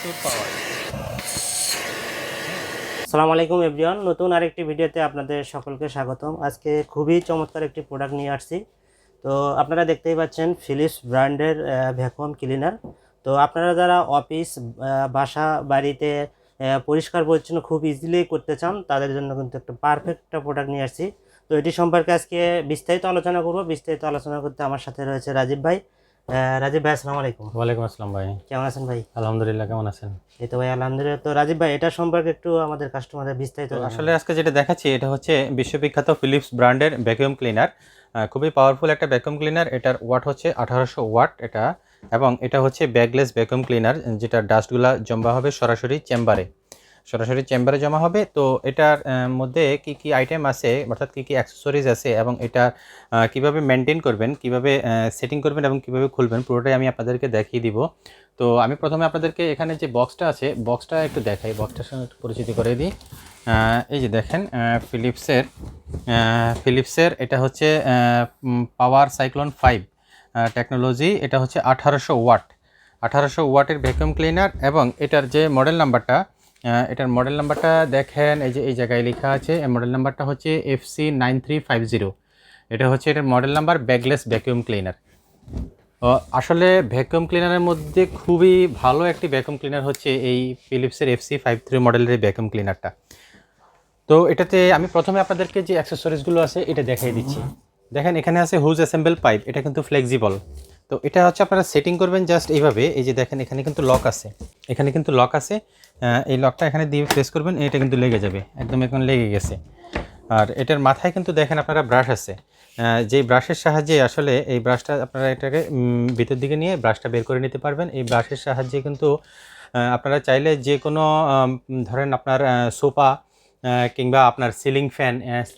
প্রচুর পাওয়ার আসসালামু আলাইকুম এভরিওয়ান, নতুন আরেকটি ভিডিওতে আপনাদের সকলকে স্বাগতম। আজকে খুবই চমৎকার একটি প্রোডাক্ট নিয়ে আসছি। তো আপনারা দেখতেই পাচ্ছেন ফিলিপস ব্র্যান্ডের ভ্যাকুয়াম ক্লিনার তো আপনারা যারা অফিস বাসা, বাড়িতে পরিষ্কার পরিচ্ছন্ন খুব ইজিলি করতে চান, তাদের জন্য কিন্তু একটা পারফেক্ট একটা প্রোডাক্ট নিয়ে আসছি। তো এটি সম্পর্কে আজকে বিস্তারিত আলোচনা করব। বিস্তারিত আলোচনা করতে আমার সাথে রয়েছে রাজীব ভাই। রাজীব ভাই আসসালামু আলাইকুম। ওয়ালাইকুম আসসালাম ভাই। কেমন আছেন ভাই? আলহামদুলিল্লাহ কেমন আছেন? এই তো ভাই আলহামদুলিল্লাহ। তো রাজীব ভাই এটা সম্পর্কে একটু আমাদের কাস্টমারদের বিস্তারিত আসলে আজকে যেটা দেখাচ্ছি এটা হচ্ছে বিশ্ববিখ্যাত ফিলিপস ব্র্যান্ডের ভ্যাকুয়াম ক্লিনার খুবই পাওয়ারফুল একটা ভ্যাকুয়াম ক্লিনার এটার ওয়াট হচ্ছে আঠারোশো ওয়াট এটা এবং এটা হচ্ছে ব্যাগলেস ভ্যাকুয়াম ক্লিনার যেটা ডাস্টগুলা জমা হবে সরাসরি চেম্বারে সরাসরি চেম্বারে জমা হবে। তো এটার মধ্যে কি কি আইটেম আছে, অর্থাৎ কি কি অ্যাক্সেসরিজ আছে এবং এটা কীভাবে মেনটেন করবেন, কীভাবে সেটিং করবেন এবং কীভাবে খুলবেন, পুরোটাই আমি আপনাদেরকে দেখিয়ে দিব। তো আমি প্রথমে আপনাদেরকে এখানে যে বক্সটা আছে বক্সটা একটু দেখাই বক্সটার সঙ্গে একটু পরিচিতি করে দিই। এই যে দেখেন ফিলিপসের ফিলিপসের এটা হচ্ছে পাওয়ার সাইক্লোন ফাইভ টেকনোলজি এটা হচ্ছে আঠারোশো ওয়াট। আঠারোশো ওয়াটের ভ্যাকুয়াম ক্লিনার এবং এটার যে মডেল নাম্বারটা এটার মডেল নাম্বারটা দেখেন, এই যে এই জায়গায় লেখা আছে, এই মডেল নাম্বারটা হচ্ছে F C nine three five zero এটা হচ্ছে এটার model number bagless vacuum cleaner আসলে ভ্যাকুয়াম ক্লিনারের মধ্যে খুবই ভালো একটি ভ্যাকুয়াম ক্লিনার হচ্ছে এই ফিলিপসের এফসি ফাইভ থ্রি মডেলের ভ্যাকুয়াম ক্লিনারটা তো এটাতে আমি প্রথমে আপনাদেরকে যে অ্যাক্সেসরিজগুলো আছে, এটা দেখাই দিচ্ছি। দেখেন, এখানে আছে হুজ অ্যাসেম্বল পাইপ এটা কিন্তু ফ্লেক্সিবল তো এটা হচ্ছে আপনারা সেটিং করবেন জাস্ট এইভাবে, এই যে দেখেন, এখানে কিন্তু লক আছে। এখানে কিন্তু লক আছে। এই লকটা এখানে দিয়ে প্রেস করবেন এটা কিন্তু লেগে যাবে, একদম এখন লেগে গেছে। আর এটার মাথায় কিন্তু দেখেন আপনারা ব্রাশ আছে। যেই ব্রাশের সাহায্যে আসলে এই ব্রাশটা আপনারা এটাকে ভিতর দিকে নিয়ে ব্রাশটা বের করে নিতে পারবেন। এই ব্রাশের সাহায্যে কিন্তু আপনারা চাইলে যে কোনো ধরেন আপনার সোফা কিংবা আপনার সিলিং ফ্যান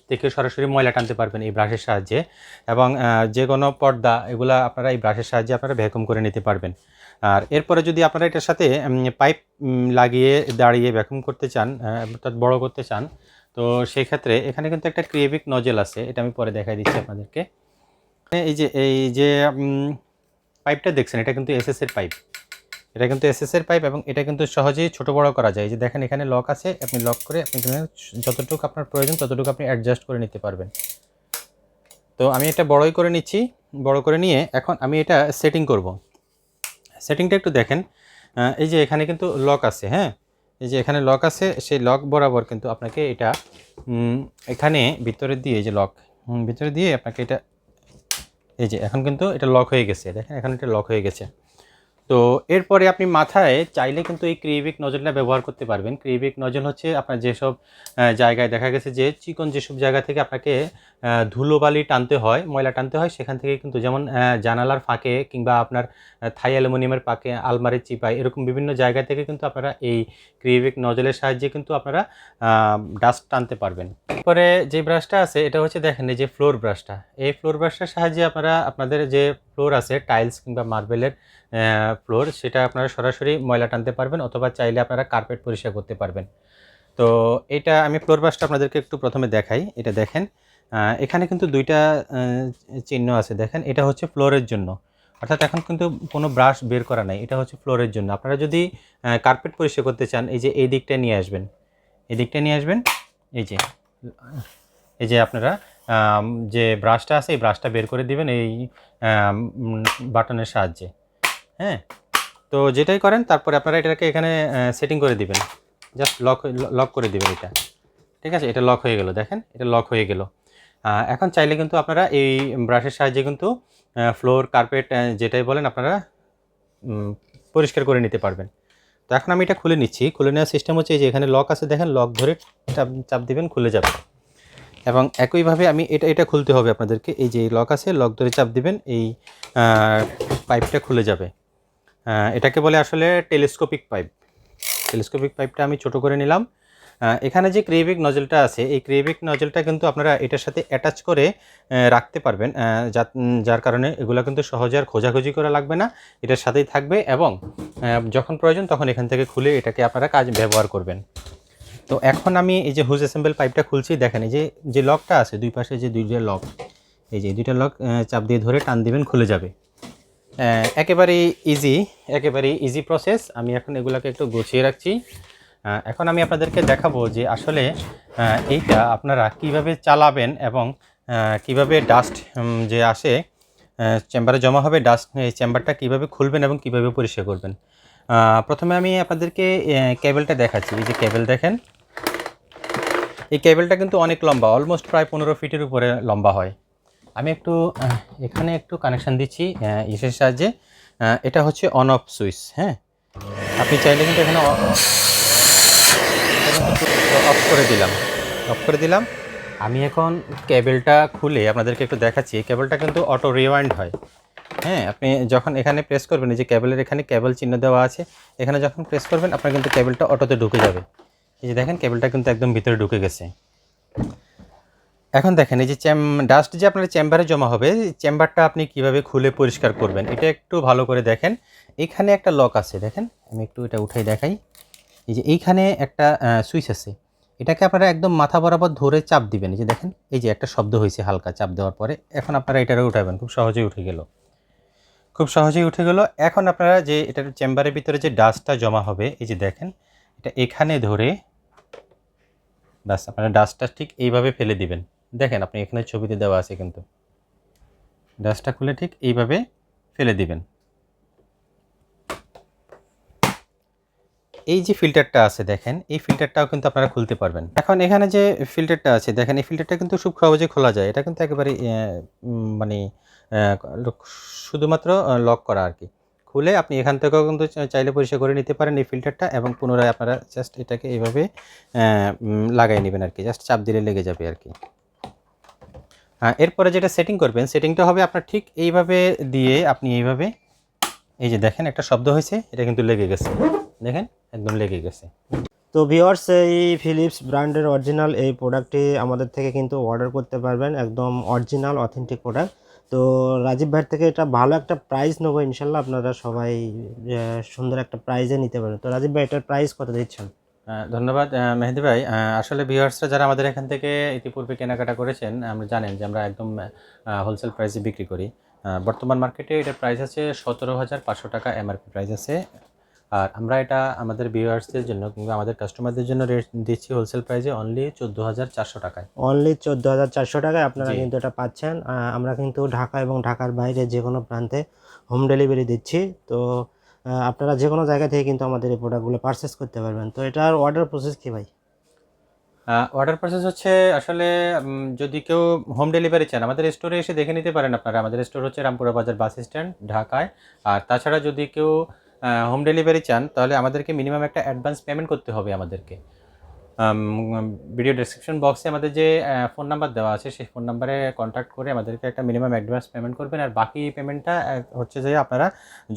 থেকে সরাসরি ময়লা টানতে পারবেন এই ব্রাশের সাহায্যে। এবং যে কোনো পর্দা, এগুলা আপনারা এই ব্রাশের সাহায্যে আপনারা ভ্যাকুম করে নিতে পারবেন। আর এরপরে যদি আপনারা এটার সাথে পাইপ লাগিয়ে দাঁড়িয়ে ভ্যাকুম করতে চান অর্থাৎ বড় করতে চান, তো সেই ক্ষেত্রে এখানে কিন্তু একটা ক্রিয়েভিক নজেল আছে, এটা আমি পরে দেখাই দিচ্ছি আপনাদেরকে। এই যে এই যে পাইপটা দেখছেন, এটা কিন্তু এসএস এর পাইপ। এটা কিন্তু এসএস এর পাইপ এবং এটা কিন্তু সহজেই ছোট বড় করা যায়। যে দেখেন, এখানে লক আছে, আপনি লক করে আপনি যতটুকু আপনার প্রয়োজন, ততটুকু আপনি অ্যাডজাস্ট করে নিতে পারবেন। তো আমি এটা বড়ই করে নিচ্ছি, বড় করে নিয়ে এখন আমি এটা সেটিং করব। সেটিংটা একটু দেখেন। এই যে এখানে কিন্তু লক আছে হ্যাঁ? এই যে এখানে লক আছে, সেই লক বরাবর কিন্তু আপনাকে এটা এখানে ভিতরে দিয়ে এই যে লক ভিতরে দিয়ে আপনাকে এটা, এই যে এখন কিন্তু এটা লক হয়ে গেছে। দেখেন, এখন এটা লক হয়ে গেছে। তো এরপরে আপনি মাথায় চাইলে কিন্তু এই ক্রিয়েভিক নজলটা ব্যবহার করতে পারবেন। ক্রিয়েভিক নজল হচ্ছে আপনার যেসব জায়গায় দেখা গেছে যে চিকন যেসব জায়গা থেকে আপনাকে ধুলোবালি টানতে হয়, ময়লা টানতে হয়। সেখান থেকে কিন্তু যেমন জানালার ফাঁকে কিংবা আপনার থাই অ্যালুমিনিয়ামের পাকে আলমারির চিপায় এরকম বিভিন্ন জায়গা থেকে কিন্তু আপনারা এই ক্রিয়েভিক নজলের সাহায্যে কিন্তু আপনারা ডাস্ট টানতে পারবেন। এরপরে যে ব্রাশটা আছে, এটা হচ্ছে দেখেন এই যে ফ্লোর ব্রাশটা এই ফ্লোর ব্রাশটার সাহায্যে আপনারা, আপনাদের যে ফ্লোর আছে টাইলস কিংবা মার্বেলের ফ্লোর সেটা আপনারা সরাসরি ময়লা টানতে পারবেন অথবা চাইলে আপনারা কার্পেট পরিষ্কার করতে পারবেন। তো এটা আমি ফ্লোর ব্রাশটা আপনাদেরকে একটু প্রথমে দেখাই। এটা দেখেন এখানে কিন্তু দুইটা চিহ্ন আছে। দেখেন, এটা হচ্ছে ফ্লোরের জন্য। অর্থাৎ এখন কিন্তু কোনো ব্রাশ বের করা নাই, এটা হচ্ছে ফ্লোরের জন্য। আপনারা যদি কার্পেট পরিষ্কার করতে চান, এই যে এই দিকটা নিয়ে আসবেন। এই দিকটা নিয়ে আসবেন, এই যে এই যে আপনারা যে ব্রাশটা আছে, এই ব্রাশটা বের করে দিবেন এই বাটনের সাহায্যে। হ্যাঁ? তো যেটাই করেন, তারপরে আপনারা এটাকে এখানে সেটিং করে দিবেন। জাস্ট লক লক করে দিবেন এটা। ঠিক আছে? এটা লক হয়ে গেল। দেখেন? এটা লক হয়ে গেল। এখন চাইলে কিন্তু আপনারা এই ব্রাশের সাহায্যে কিন্তু ফ্লোর কার্পেট যেটাই বলেন আপনারা পরিষ্কার করে নিতে পারবেন। তো এখন আমি এটা খুলে নিচ্ছি। খুলে নেওয়ার সিস্টেম হচ্ছে এই যে এখানে লক আছে, দেখেন লক ধরে চাপ চাপ দিবেন, খুলে যাবে। এবং একইভাবে আমি এটা এটা খুলতে হবে আপনাদেরকে। এই যে লক আছে লক ধরে চাপ দিবেন, এই পাইপটা খুলে যাবে। এটাকে বলে আসলে টেলিস্কোপিক পাইপ টেলিস্কোপিক পাইপটা আমি ছোট করে নিলাম। এখানে যে ক্রিয়েভিক নজলটা আছে, এই ক্রিয়েভিক নজলটা কিন্তু আপনারা এটার সাথে অ্যাটাচ করে রাখতে পারবেন যার কারণে এগুলো কিন্তু সহজে আর খোঁজাখুঁজি করা লাগবে না, এটার সাথেই থাকবে এবং যখন প্রয়োজন তখন এখান থেকে খুলে এটাকে আপনারা কাজ ব্যবহার করবেন। তো এখন আমি এই যে হুজ অ্যাসেম্বল পাইপটা খুলছি, দেখেন এই যে যে লকটা আছে, দুই পাশে যে দুইটা লক, এই যে দুইটা লক চাপ দিয়ে ধরে টান দিবেন, খুলে যাবে। একেবারেই ইজি একেবারেই ইজি প্রসেস আমি এখন এগুলোকে একটু গুছিয়ে রাখছি। এখন আমি আপনাদেরকে দেখাবো যে আসলে এইটা আপনারা কীভাবে চালাবেন এবং কীভাবে ডাস্ট যে আসে চেম্বারে জমা হবে ডাস্ট এই চেম্বারটা কীভাবে খুলবেন এবং কীভাবে পরিষ্কার করবেন। প্রথমে আমি আপনাদেরকে কেবলটা দেখাচ্ছি। এই যে কেবল দেখেন, এই কেবলটা কিন্তু অনেক লম্বা অলমোস্ট প্রায় পনেরো ফিটের উপরে লম্বা হয়। আমি একটু এখানে একটু কানেকশান দিচ্ছি ইসের সাহায্যে। এটা হচ্ছে অন অফ সুইচ হ্যাঁ? আপনি চাইলে কিন্তু এখানে অফ করে দিলাম। অফ করে দিলাম। আমি এখন কেবলটা খুলে আপনাদেরকে একটু দেখাচ্ছি। কেবলটা কিন্তু অটো রিওয়াইন্ড হয়। হ্যাঁ আপনি যখন এখানে প্রেস করবেন, এই যে কেবলের এখানে কেবল চিহ্ন দেওয়া আছে, এখানে যখন প্রেস করবেন, আপনার কিন্তু কেবলটা অটোতে ঢুকে যাবে। এই যে দেখেন কেবলটা কিন্তু একদম ভিতরে ঢুকে গেছে। এখন দেখেন, এই যে চ্যাম ডাস্ট যে আপনার চেম্বারে জমা হবে চেম্বারটা আপনি কীভাবে খুলে পরিষ্কার করবেন, এটা একটু ভালো করে দেখেন। এখানে একটা লক আছে, দেখেন। আমি একটু এটা উঠাই দেখাই। এই যে এইখানে একটা সুইচ আছে। এটাকে আপনারা একদম মাথা বরাবর ধরে চাপ দিবেন। এই যে দেখেন, এই যে একটা শব্দ হয়েছে হালকা চাপ দেওয়ার পরে। এখন আপনারা এটারে উঠাবেন, খুব সহজেই উঠে গেল। খুব সহজেই উঠে গেল। এখন আপনারা যে এটার চেম্বারের ভিতরে যে ডাস্টটা জমা হবে, এই যে দেখেন, এটা এখানে ধরে ব্যাস, আপনারা ডাস্টটা ঠিক এইভাবে ফেলে দিবেন। দেখেন, আপনি এখানে ছবিতে দেওয়া আছে কিন্তু। ডাস্টটা খুলে ঠিক এইভাবে ফেলে দিবেন। এই যে ফিল্টারটা আছে দেখেন, এই ফিল্টারটাও কিন্তু আপনারা খুলতে পারবেন। এখন এখানে যে ফিল্টারটা আছে, দেখেন এই ফিল্টারটা কিন্তু খুব সহজে খোলা যায়। এটা কিন্তু একেবারে মানে শুধুমাত্র লক করা আর কি। খুলে আপনি এখান থেকেও কিন্তু চাইলে পরিষ্কার করে নিতে পারেন এই ফিল্টারটা এবং পুনরায় আপনারা জাস্ট এটাকে এইভাবে লাগাই নেবেন আর কি। জাস্ট চাপ দিলে লেগে যাবে আর কি। এরপরে যেটা সেটিং করবেন সেটিংটা হবে আপনার ঠিক এইভাবে দিয়ে আপনি এইভাবে, এই যে দেখেন একটা শব্দ হয়েছে, এটা কিন্তু লেগে গেছে। দেখেন একদম লেগে গেছে। তো ভিওয়ার্স এই ফিলিপস ব্র্যান্ডের অরিজিনাল এই প্রোডাক্টটি আমাদের থেকে কিন্তু অর্ডার করতে পারবেন একদম অরিজিনাল অথেন্টিক প্রোডাক্ট তো রাজীব ভাইয়ের থেকে এটা ভালো একটা প্রাইস নেব ইনশাল্লাহ আপনারা সবাই সুন্দর একটা প্রাইজে নিতে পারেন তো রাজীব ভাই এটার প্রাইস কত দিচ্ছেন? ধন্যবাদ মেহেদি ভাই। আসলে ভিউয়ার্সরা যারা আমাদের এখান থেকে ইতিপূর্বে কেনাকাটা করেছেন আমরা জানেন যে আমরা একদম হোলসেল প্রাইসে বিক্রি করি। বর্তমান মার্কেটে এটার প্রাইস আছে সতেরো হাজার পাঁচশো টাকা এমআরপি প্রাইস আছে। আর আমরা এটা আমাদের ভিউয়ার্সদের জন্য কিংবা আমাদের কাস্টমারদের জন্য রেট দিচ্ছি হোলসেল প্রাইসে অনলি চোদ্দ হাজার চারশো টাকায়। অনলি চোদ্দ হাজার চারশো টাকায় আপনারা কিন্তু এটা পাচ্ছেন। আমরা কিন্তু ঢাকা এবং ঢাকার বাইরে যে কোনো প্রান্তে হোম ডেলিভারি দিচ্ছি। তো আপনারা যে কোনো জায়গা থেকে কিন্তু আমাদের এই প্রোডাক্টগুলো পারচেস করতে পারবেন। তো এটার অর্ডার প্রসেস কি ভাই? অর্ডার প্রসেস হচ্ছে আসলে যদি কেউ হোম ডেলিভারি চান আমাদের স্টোরে এসে দেখে নিতে পারেন আপনারা। আমাদের স্টোর হচ্ছে রামপুরা বাজার বাস স্ট্যান্ড ঢাকায়। আর তাছাড়া যদি কেউ হোম ডেলিভারি চান, তাহলে আমাদেরকে মিনিমাম একটা অ্যাডভান্স পেমেন্ট করতে হবে আমাদেরকে। ভিডিও ডেসক্রিপশন বক্সে আমাদের যে ফোন নাম্বার দেওয়া আছে, সেই ফোন নাম্বারে কন্ট্যাক্ট করে আমাদেরকে একটা মিনিমাম অ্যাডভান্স পেমেন্ট করবেন, আর বাকি পেমেন্টটা হচ্ছে যে আপনারা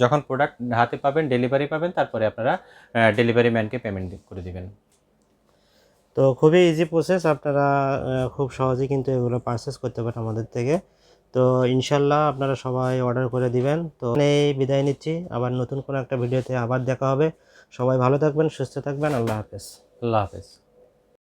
যখন প্রোডাক্ট হাতে পাবেন ডেলিভারি পাবেন, তারপরে আপনারা ডেলিভারি ম্যানকে পেমেন্ট করে দেবেন। তো খুবই ইজি প্রসেস আপনারা খুব সহজেই কিন্তু এগুলো পারচেস করতে পারেন আমাদের থেকে। তো ইনশাল্লাহ আপনারা সবাই অর্ডার করে দিবেন। তো এই বিদায় নিচ্ছি। আবার নতুন কোনো একটা ভিডিওতে আবার দেখা হবে। সবাই ভালো থাকবেন, সুস্থ থাকবেন। আল্লাহ হাফেজ। আল্লাহ হাফেজ।